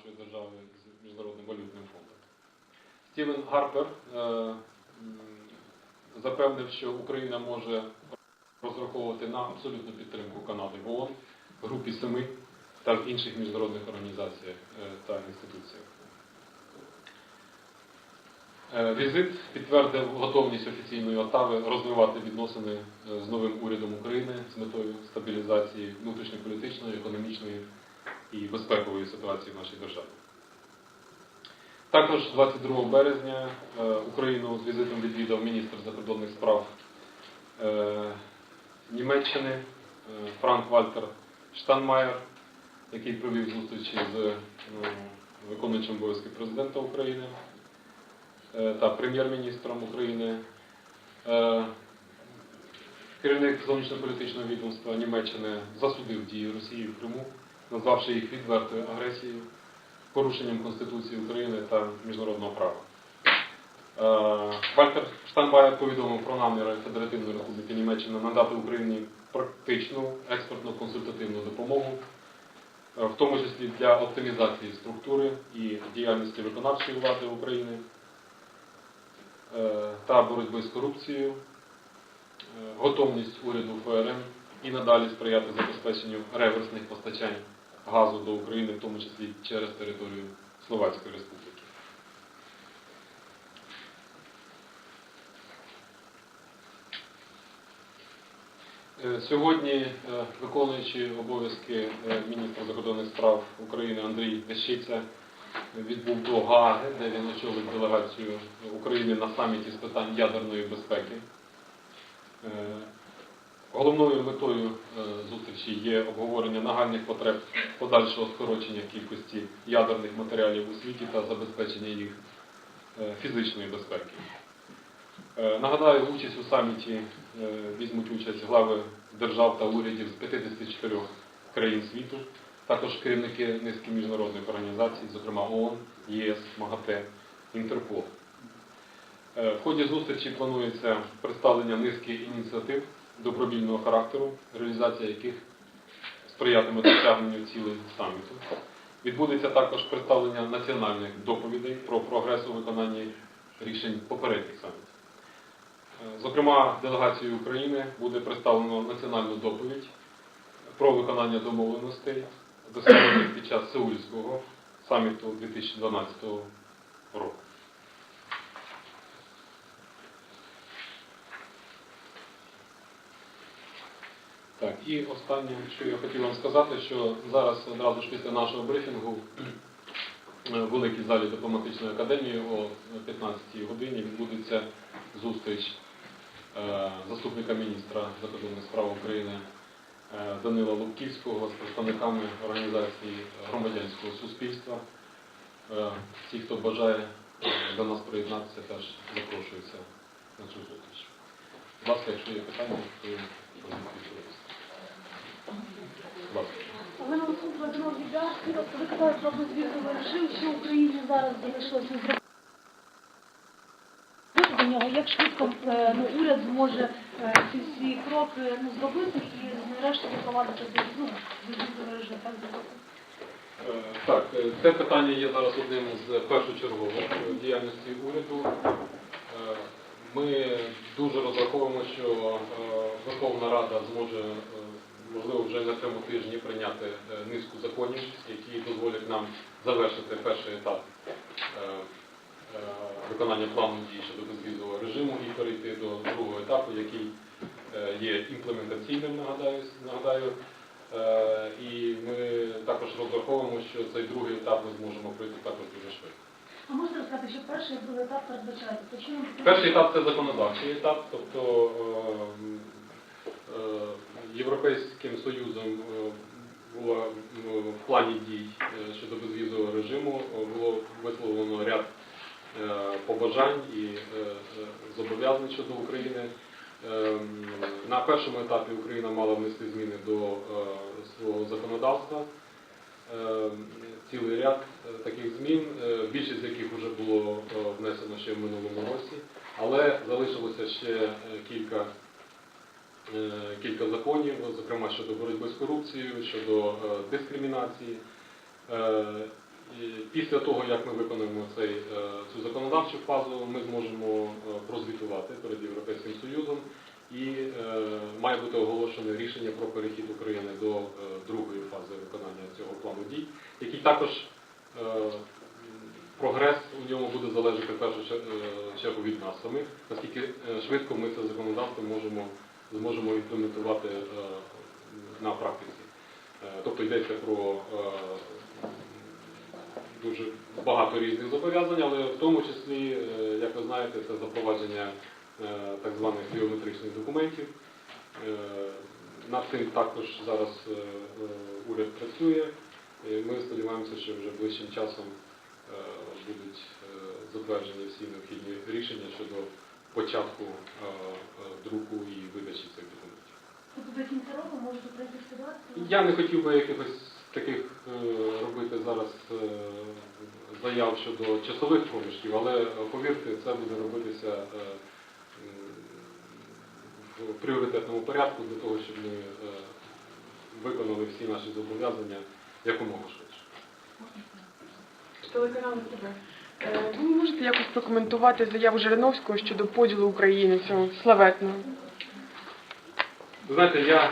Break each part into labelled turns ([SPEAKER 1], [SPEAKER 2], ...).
[SPEAKER 1] нашої держави з Міжнародним валютним фондом. Стівен Гарпер е, запевнив, що Україна може розраховувати на абсолютну підтримку Канади в ООН, групі семи та в інших міжнародних організаціях е, та інституціях. Е, Візит підтвердив готовність офіційної Отави розвивати відносини е, з новим урядом України з метою стабілізації внутрішньополітичної, економічної і безпекової ситуації в нашій державі. Також 22 березня е, Україну з візитом відвідав міністр закордонних справ е, Німеччини е, Франк Вальтер Штанмаєр, який провів зустрічі з е, виконуючим обов'язки президента України та прем'єр-міністром України. Керівник зовнішньополітичного відомства Німеччини засудив дії Росії в Криму, назвавши їх відвертою агресією, порушенням Конституції України та міжнародного права. Е, Вальтер Штанбаєр повідомив про наміри Федеративної Республіки Німеччина надати Україні практичну експортну консультативну допомогу, е, в тому числі для оптимізації структури і діяльності виконавчої влади України е, та боротьби з корупцією, готовність уряду ФРН і надалі сприяти забезпеченню реверсних постачань газу до України, в тому числі через територію Словацької Республіки. Е, Сьогодні е, виконуючий обов'язки е, міністра закордонних справ України Андрій Вещиця відбув до Гааги, де він очолив делегацію України на саміті з питань ядерної безпеки. Головною метою е, зустрічі є обговорення нагальних потреб подальшого скорочення кількості ядерних матеріалів у світі та забезпечення їх е, фізичної безпеки. Е, Нагадаю, участь у саміті візьмуть участь глави держав та урядів з 54 країн світу, також керівники низки міжнародних організацій, зокрема ООН, ЄС, МАГАТЕ, Інтерпол. В ході зустрічі планується представлення низки ініціатив добровільного характеру, реалізація яких сприятиме досягненню цілей саміту. Відбудеться також представлення національних доповідей про прогрес у виконанні рішень попередніх самітів. Е, Зокрема, делегацією України буде представлено національну доповідь про виконання домовленостей, досягнених під час Сеульського саміту 2012 року. Так, і останнє, що я хотів вам сказати, що зараз одразу ж після нашого брифінгу е, в великій залі дипломатичної академії о 15-й годині відбудеться зустріч е, заступника міністра закордонних справ України е, Данила Лубківського з представниками організації громадянського суспільства. Ті, хто бажає до нас приєднатися, теж запрошуються на цю зустріч. Будь ласка, якщо є питання, то прошу відповісти. Будь ласка.
[SPEAKER 2] Олена Про безвізовий режим, що Україні зараз залишилося зробити до нього, як швидко е, ну, уряд зможе е, ці всі кроки ну, зробити і нарешті запровадити ну, безвізовий так.
[SPEAKER 1] Е, е, це питання є зараз одним з першочергових діяльності уряду. Е, Ми дуже розраховуємо, що е, Верховна Рада зможе, е, можливо, вже на цьому тижні прийняти е, низку законів, які дозволять нам завершити перший етап е, е, виконання плану дій щодо безвізового режиму і перейти до другого етапу, який є імплементаційним, нагадаю. нагадаю. І ми також розраховуємо, що цей другий етап ми зможемо пройти також дуже швидко.
[SPEAKER 2] А можете розказати, що перший і другий етап передбачається?
[SPEAKER 1] Перший етап це законодавчий етап, тобто Європейським Союзом е, було е, в плані дій е, щодо безвізового режиму було висловлено ряд побажань і зобов'язань щодо України. Е, На першому етапі Україна мала внести зміни до свого законодавства. Е, Цілий ряд таких змін, більшість з яких вже було внесено ще в минулому році, але залишилося ще кілька, кілька законів, зокрема щодо боротьби з корупцією, щодо е, дискримінації. Е, Після того, як ми виконуємо цей, е, цю законодавчу фазу, ми зможемо е, прозвітувати перед Європейським Союзом і е, має бути оголошене рішення про перехід України до е, другої фази виконання цього плану дій, який також е, прогрес у ньому буде залежати в першу е, чергу від нас самих, наскільки е, швидко ми це законодавство можемо, зможемо імплементувати е, на практиці. Е, Тобто йдеться про е, дуже багато різних зобов'язань, але в тому числі, як ви знаєте, це запровадження так званих біометричних документів. Над цим також зараз уряд працює. І Ми сподіваємося, що вже ближчим часом будуть затверджені всі необхідні рішення щодо початку е, е, друку і видачі цих документів.
[SPEAKER 2] Тобто до кінця року можете пройти ситуацію?
[SPEAKER 1] Я не хотів би якихось таких е, робити зараз е, заяв щодо часових проміжків, але повірте, це буде робитися е, в пріоритетному порядку для того, щоб ми е, виконали всі наші зобов'язання якомога швидше.
[SPEAKER 3] Телеканал ТВ. Е, Ви можете якось прокоментувати заяву Жириновського щодо поділу України цього славетного?
[SPEAKER 1] Ви знаєте, я е,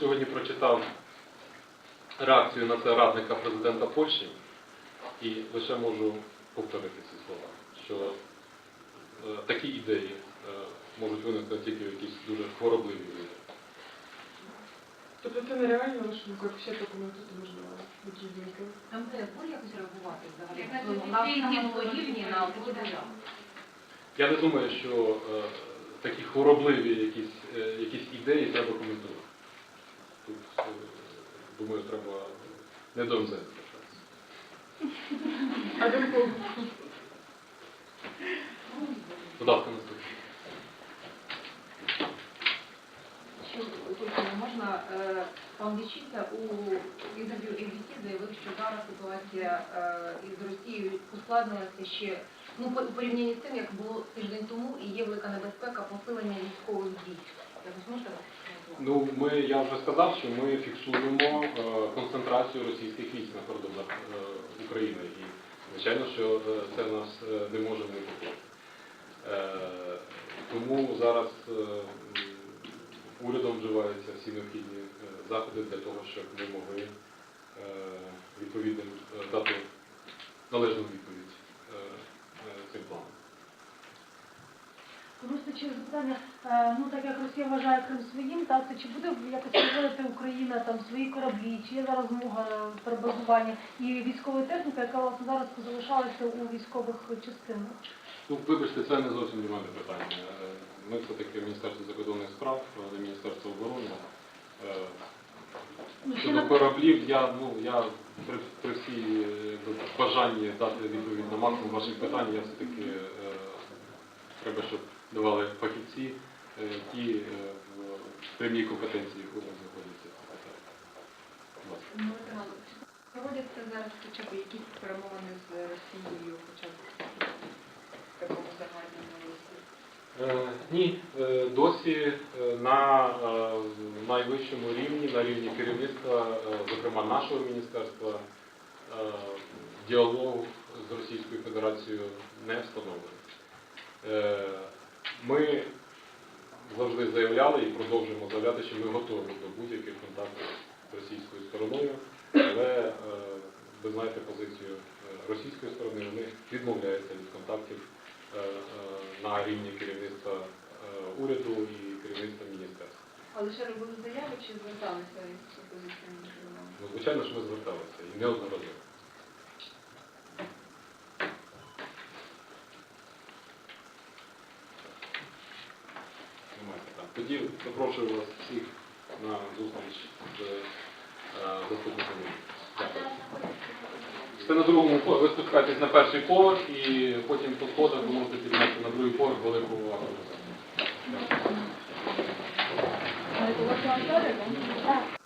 [SPEAKER 1] сьогодні прочитав реакцію на це радника президента Польщі і лише можу повторити ці слова, що е, такі ідеї е, можуть виникнути тільки в якісь дуже хворобливі люди.
[SPEAKER 3] Тобто це нереально, але що ви ще прокоментувати можливо такі думки?
[SPEAKER 4] Там буде буде якось реагувати взагалі?
[SPEAKER 5] Як на
[SPEAKER 4] Ну, на рівні на такі держави.
[SPEAKER 1] Я не думаю, що е, такі хворобливі якісь, е, якісь ідеї треба коментувати. Тут, е, думаю, треба не до МЗ.
[SPEAKER 3] А думку?
[SPEAKER 1] Будь ласка, наступне.
[SPEAKER 4] Що Пан Дічиця у інтерв'ю ABC заявив, що зараз ситуація е, із Росією ускладнилася ще ну, по- порівнянні з тим, як було тиждень тому, і є велика небезпека посилення військових дій.
[SPEAKER 1] Ну, ми, я вже сказав, що ми фіксуємо е, концентрацію російських військ на кордонах е, України. І, звичайно, що е, це нас е, не може не. Е, тому зараз е, урядом вживаються всі необхідні е, заходи для того, щоб ми могли е, відповідним е, дати належну відповідь цим планам.
[SPEAKER 2] Просто через запитання, е, ну так як Росія вважає Крим своїм, так то чи буде якось виводити Україна там свої кораблі, чи є зараз змога перебазування і військова техніка, яка власне зараз залишалася у військових частинах?
[SPEAKER 1] Ну, вибачте, це не зовсім до мене питання. Ми все-таки Міністерство закордонних справ, а не Міністерство оборони. Е,
[SPEAKER 2] Ну,
[SPEAKER 1] Щодо кораблів, я, ну, я при, при всій бажанні дати відповідь на максимум ваших питань, я все-таки е, треба, щоб давали фахівці, е, ті е, в прямій компетенції, у них знаходяться.
[SPEAKER 5] Ну, проводяться зараз хоча б якісь перемовини з Росією, хоча б в такому загальному?
[SPEAKER 1] Е, Ні, е, досі е, на найвищому рівні, на рівні керівництва, зокрема нашого міністерства, діалог з Російською Федерацією не встановлений. Ми завжди заявляли і продовжуємо заявляти, що ми готові до будь-яких контактів з російською стороною, але ви знаєте позицію російської сторони, вони відмовляються від контактів на рівні керівництва е, уряду і керівництва міністерства.
[SPEAKER 5] А лише робили заяви чи зверталися із пропозиціями?
[SPEAKER 1] Ну, звичайно, що ми зверталися і неодноразово. Немає питань. Тоді запрошую вас всіх на зустріч з е, заступником. Дякую. Це на другому поверсі. Ви спускаєтесь на перший поверх і потім по сходах ви можете піднятися на другий поверх великого увагу.
[SPEAKER 2] Так.